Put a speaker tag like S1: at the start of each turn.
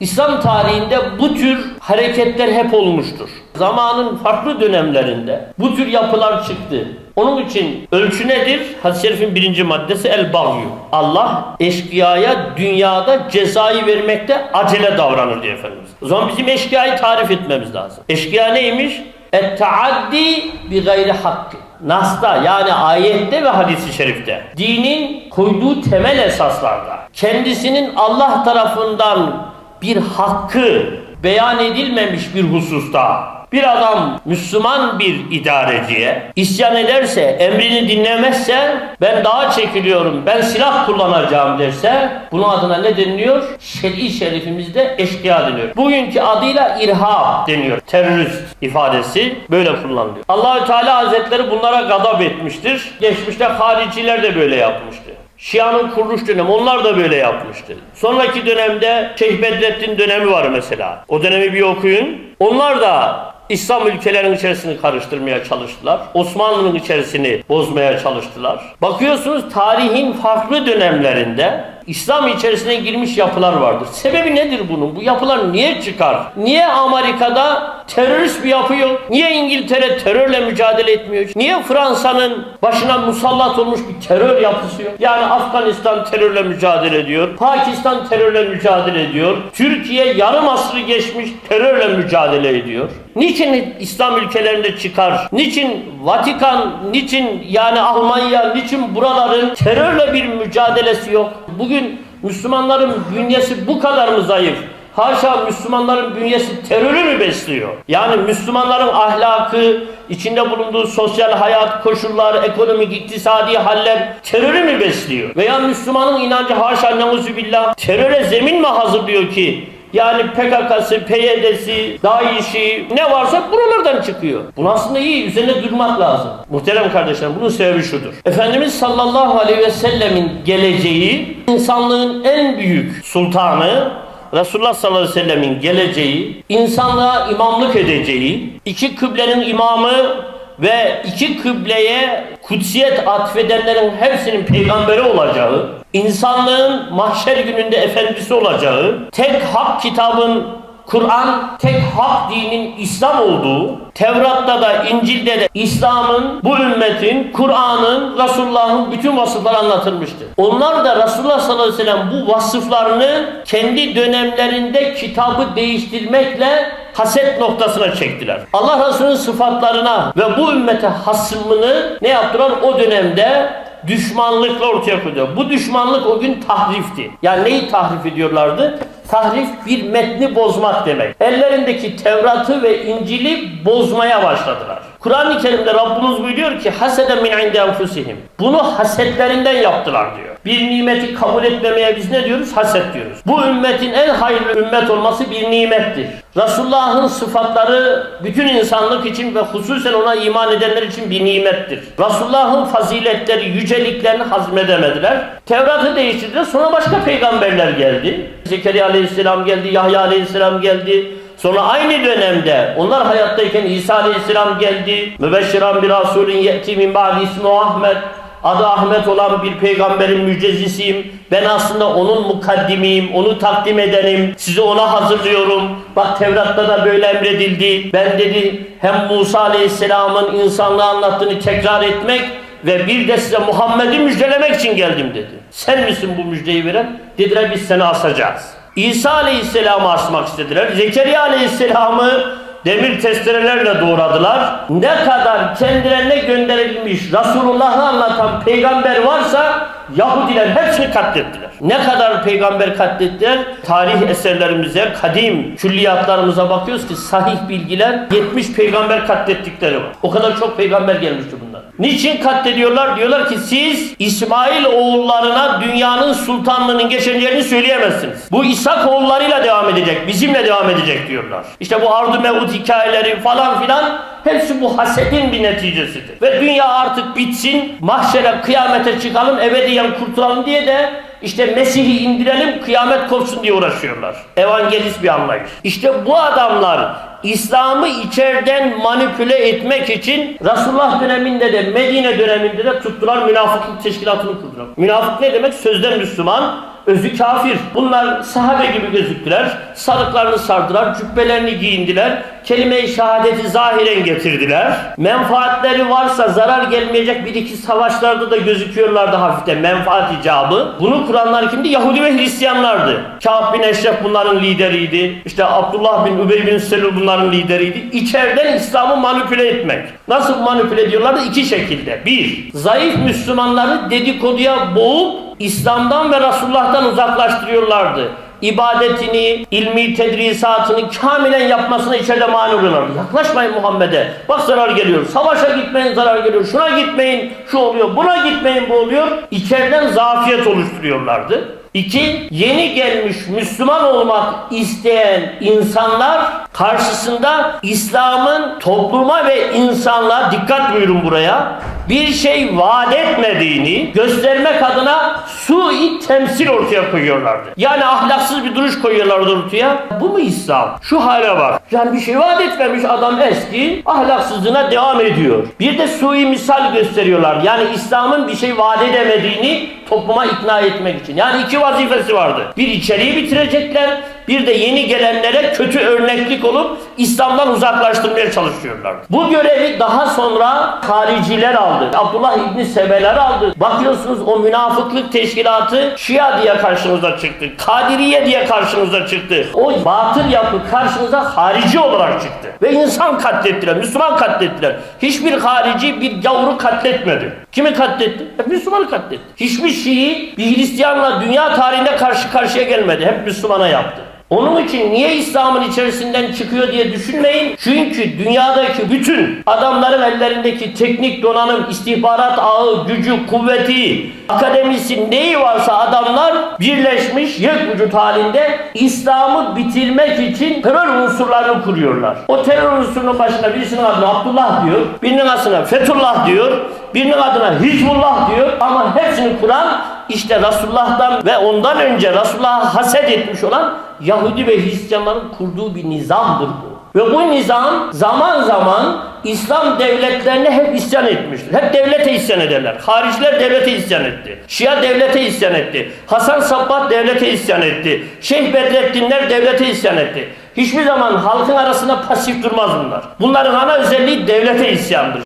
S1: İslam tarihinde bu tür hareketler hep olmuştur. Zamanın farklı dönemlerinde bu tür yapılar çıktı. Onun için ölçü nedir? Hadis-i şerifin birinci maddesi el bagyu. Allah eşkıyaya dünyada cezayı vermekte acele davranır diyor Efendimiz. O zaman bizim eşkıyayı tarif etmemiz lazım. Eşkıya neymiş? Et-taaddi bi gayri hakkı. Nas'ta yani ayette ve hadisi şerifte dinin koyduğu temel esaslarda kendisinin Allah tarafından bir hakkı beyan edilmemiş bir hususta bir adam Müslüman bir idareciye isyan ederse, emrini dinlemezse ben daha çekiliyorum, ben silah kullanacağım derse bunun adına ne deniliyor? Şer'i şerifimizde eşkıya deniyor. Bugünkü adıyla irhab deniyor. Terörist ifadesi böyle kullanılıyor. Allahü Teala Hazretleri bunlara gadap etmiştir. Geçmişte hariciler de böyle yapmıştı. Şia'nın kuruluş dönemi onlar da böyle yapmıştı. Sonraki dönemde Şeyh Bedrettin dönemi var mesela. O dönemi bir okuyun. Onlar da İslam ülkelerinin içerisini karıştırmaya çalıştılar. Osmanlı'nın içerisini bozmaya çalıştılar. Bakıyorsunuz tarihin farklı dönemlerinde İslam içerisine girmiş yapılar vardır. Sebebi nedir bunun? Bu yapılar niye çıkar? Niye Amerika'da terörist bir yapı yok? Niye İngiltere terörle mücadele etmiyor? Niye Fransa'nın başına musallat olmuş bir terör yapısı yok? Yani Afganistan terörle mücadele ediyor. Pakistan terörle mücadele ediyor. Türkiye yarım asrı geçmiş terörle mücadele ediyor. Niçin İslam ülkelerinde çıkar? Niçin Vatikan, niçin yani Almanya, niçin buraların terörle bir mücadelesi yok? Bugün Müslümanların bünyesi bu kadar mı zayıf? Haşa Müslümanların bünyesi terörü mü besliyor? Yani Müslümanların ahlakı, içinde bulunduğu sosyal hayat koşulları, ekonomik, iktisadi haller terörü mü besliyor? Veya Müslümanın inancı haşa neuzubillah teröre zemin mi hazırlıyor ki? Yani PKK'sı, PYD'si, DAEŞ'i ne varsa buralardan çıkıyor. Bu aslında iyi, üzerine durmak lazım. Muhterem kardeşlerim bunun sebebi şudur. Efendimiz sallallahu aleyhi ve sellemin geleceği insanlığın en büyük sultanı Resulullah sallallahu aleyhi ve sellemin geleceği, insanlığa imamlık edeceği, iki kıblenin imamı ve iki kıbleye kutsiyet atfedenlerin hepsinin peygamberi olacağı, insanlığın mahşer gününde efendisi olacağı, tek hak kitabın Kur'an tek hak dinin İslam olduğu, Tevrat'ta da İncil'de de İslam'ın, bu ümmetin, Kur'an'ın, Resulullah'ın bütün vasıfları anlatılmıştır. Onlar da Resulullah sallallahu aleyhi ve sellem bu vasıflarını kendi dönemlerinde kitabı değiştirmekle haset noktasına çektiler. Allah Resulü'nün sıfatlarına ve bu ümmete hasımını ne yaptılar? O dönemde düşmanlıkla ortaya koydu. Bu düşmanlık o gün tahrifti. Yani neyi tahrif ediyorlardı? Tahrif bir metni bozmak demek. Ellerindeki Tevrat'ı ve İncil'i bozmaya başladılar. Kur'an-ı Kerim'de Rabbimiz buyuruyor ki hasede min inde enfusihim. Bunu hasetlerinden yaptılar diyor. Bir nimeti kabul etmemeye biz ne diyoruz? Haset diyoruz. Bu ümmetin en hayırlı ümmet olması bir nimettir. Resulullah'ın sıfatları bütün insanlık için ve hususen ona iman edenler için bir nimettir. Resulullah'ın faziletleri, yüceliklerini hazmedemediler. Tevrat'ı değiştirdiler. Sonra başka peygamberler geldi. Zekeriya aleyhisselam geldi, Yahya aleyhisselam geldi. Sonra aynı dönemde onlar hayattayken İsa aleyhisselam geldi. Mübeşşiran bir rasulün ye'ti min ba'di ismi Ahmet. Adı Ahmet olan bir peygamberin müjdecisiyim. Ben aslında onun mukaddimiyim, onu takdim edenim. Sizi ona hazırlıyorum. Bak Tevrat'ta da böyle emredildi. Ben dedi hem Musa Aleyhisselam'ın insanlığı anlattığını tekrar etmek ve bir de size Muhammed'i müjdelemek için geldim dedi. Sen misin bu müjdeyi veren? Dediler biz seni asacağız. İsa Aleyhisselam'ı asmak istediler. Zekeriya Aleyhisselam'ı demir testerelerle doğradılar. Ne kadar kendilerine gönderilmiş Resulullah'ı anlatan peygamber varsa Yahudiler hepsini katlettiler. Ne kadar peygamber katlettiler? Tarih eserlerimize, kadim külliyatlarımıza bakıyoruz ki sahih bilgiler 70 peygamber katlettikleri var. O kadar çok peygamber gelmişti bunlar. Niçin katlediyorlar? Diyorlar ki siz İsmail oğullarına dünyanın sultanlığının geçeceğini söyleyemezsiniz. Bu İshak oğullarıyla devam edecek, bizimle devam edecek diyorlar. İşte bu Ardu Mevud hikayeleri falan filan hepsi bu hasedin bir neticesidir. Ve dünya artık bitsin, mahşere kıyamete çıkalım, ebediyen kurtulalım diye de işte Mesih'i indirelim, kıyamet kopsun diye uğraşıyorlar. Evangelist bir anlayış. İşte bu adamlar İslam'ı içeriden manipüle etmek için Resulullah döneminde de Medine döneminde de tuttular münafıklık teşkilatını kurdular. Münafık ne demek? Sözde Müslüman, Özü kafir. Bunlar sahabe gibi gözüktüler. Sarıklarını sardılar, cübbelerini giyindiler. Kelime-i şehadeti zahiren getirdiler. Menfaatleri varsa zarar gelmeyecek bir iki savaşlarda da gözüküyorlardı hafiften menfaat icabı. Bunu kuranlar kimdi? Yahudi ve Hristiyanlardı. Kâb bin Eşref bunların lideriydi. İşte Abdullah bin Übey bin Selul bunların lideriydi. İçeriden İslam'ı manipüle etmek. Nasıl manipüle ediyorlardı? İki şekilde. Bir, zayıf Müslümanları dedikoduya boğup İslam'dan ve Resulullah'tan uzaklaştırıyorlardı. İbadetini, ilmi tedrisatını kamilen yapmasına içeride mani oluyorlardı. Yaklaşmayın Muhammed'e. Bak zarar geliyor. Savaşa gitmeyin zarar geliyor. Şuna gitmeyin şu oluyor. Buna gitmeyin bu oluyor. İçeriden zafiyet oluşturuyorlardı. İki, yeni gelmiş Müslüman olmak isteyen insanlar karşısında İslam'ın topluma ve insanlığa dikkat buyurun buraya bir şey vaat etmediğini göstermek adına sui temsil ortaya koyuyorlardı. Yani ahlaksız bir duruş koyuyorlardı ortaya. Bu mu İslam? Şu hale bak. Yani bir şey vaat etmemiş adam eski ahlaksızlığına devam ediyor. Bir de sui misal gösteriyorlar. Yani İslam'ın bir şey vaat edemediğini topluma ikna etmek için. Yani iki vazifesi vardı. Bir içeriği bitirecekler, bir de yeni gelenlere kötü örneklik olup İslam'dan uzaklaştırmaya çalışıyorlar. Bu görevi daha sonra hariciler aldı. Abdullah İbni Sebeler aldı. Bakıyorsunuz o münafıklık teşkilatı Şia diye karşınıza çıktı. Kadiriye diye karşınıza çıktı. O batıl yapı karşınıza harici olarak çıktı. Ve insan katlettiler, Müslüman katlettiler. Hiçbir harici bir gavuru katletmedi. Kimi katletti? Hep Müslümanı katletti. Hiçbir Şii bir Hristiyanla dünya tarihinde karşı karşıya gelmedi. Hep Müslümana yaptı. Onun için niye İslam'ın içerisinden çıkıyor diye düşünmeyin. Çünkü dünyadaki bütün adamların ellerindeki teknik donanım, istihbarat ağı, gücü, kuvveti, akademisi neyi varsa adamlar birleşmiş yek vücut halinde İslam'ı bitirmek için terör unsurlarını kuruyorlar. O terör unsurunun başına birisinin adına Abdullah diyor, birinin adına Fethullah diyor, birinin adına Hizbullah diyor ama hepsini kuran işte Resulullah'tan ve ondan önce Resulullah'a haset etmiş olan Yahudi ve Hristiyanların kurduğu bir nizamdır bu. Ve bu nizam zaman zaman İslam devletlerine hep isyan etmiştir. Hep devlete isyan ederler. Hariciler devlete isyan etti. Şia devlete isyan etti. Hasan Sabbah devlete isyan etti. Şeyh Bedrettinler devlete isyan etti. Hiçbir zaman halkın arasında pasif durmaz bunlar. Bunların ana özelliği devlete isyandır.